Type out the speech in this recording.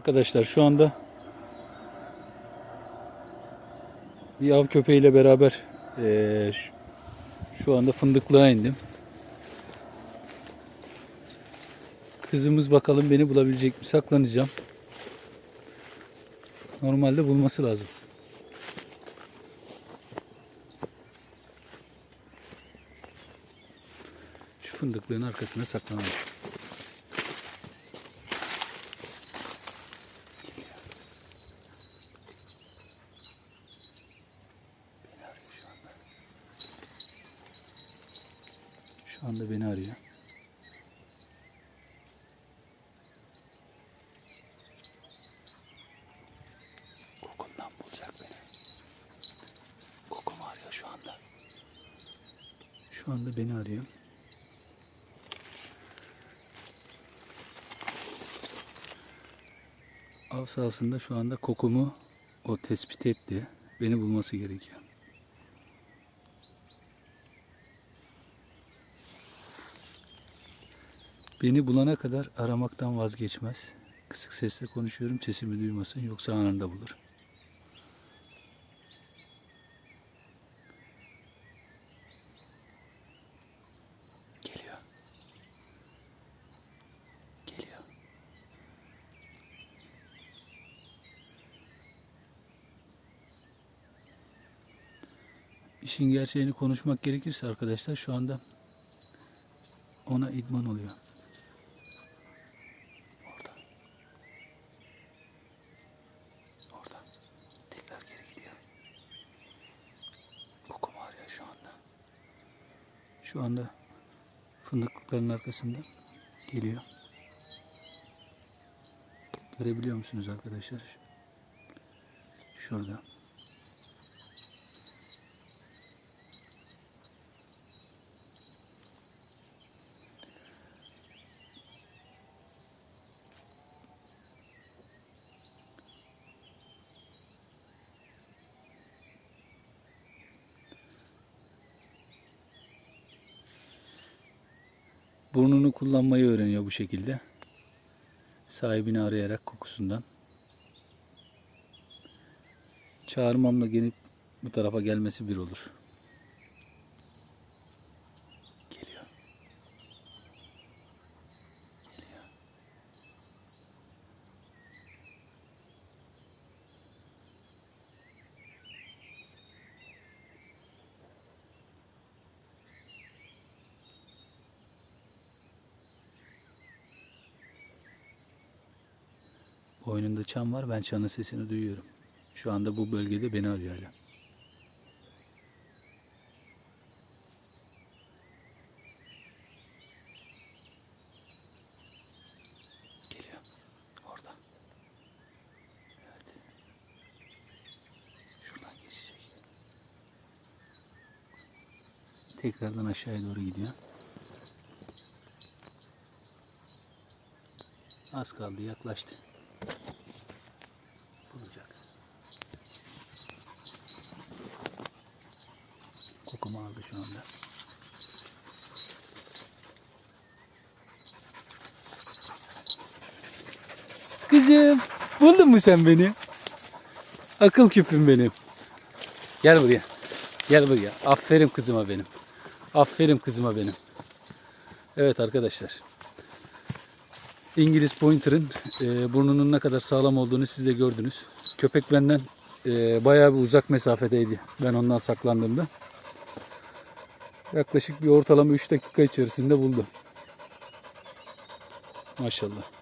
Arkadaşlar şu anda bir av köpeğiyle beraber eee, şu, şu anda fındıklığa indim. Kızımız bakalım beni bulabilecek mi? Saklanacağım. Normalde bulması lazım. Şu fındıklığın arkasına saklanalım. Beni arıyor şu anda. Şu anda beni arıyor. Kokumdan bulacak beni. Kokumu arıyor şu anda. Şu anda beni arıyor. Av sahasında şu anda kokumu o tespit etti. Beni bulması gerekiyor. Beni bulana kadar aramaktan vazgeçmez. Kısık sesle konuşuyorum sesimi duymasın yoksa anında bulur. Geliyor. Geliyor. İşin gerçeğini konuşmak gerekirse arkadaşlar şu anda ona idman oluyor. Orada. Orada. Tekrar geri gidiyor. Kokumu arıyor şu anda. Şu anda fındıklıkların arkasında geliyor. Görebiliyor musunuz arkadaşlar? Şurada. Burnunu kullanmayı öğreniyor bu şekilde. Sahibini arayarak kokusundan. Çağırmamla gelip bu tarafa gelmesi bir olur. Boynunda çan var. Ben çanın sesini duyuyorum. Şu anda bu bölgede beni arıyor hala. Geliyor. Orada. Evet. Şuradan geçecek. Tekrardan aşağıya doğru gidiyor. Az kaldı yaklaştı. Bulacak. Kokumu aldı şu anda. Kızım, buldun mu sen beni? Akıl küpüm benim. Gel buraya. Gel buraya. Aferin kızıma benim. Aferin kızıma benim. Evet arkadaşlar. İngiliz Pointer'ın e, burnunun ne kadar sağlam olduğunu siz de gördünüz. Köpek benden e, bayağı bir uzak mesafedeydi. Ben ondan saklandığımda. Yaklaşık bir ortalama 3 dakika içerisinde buldu. Maşallah.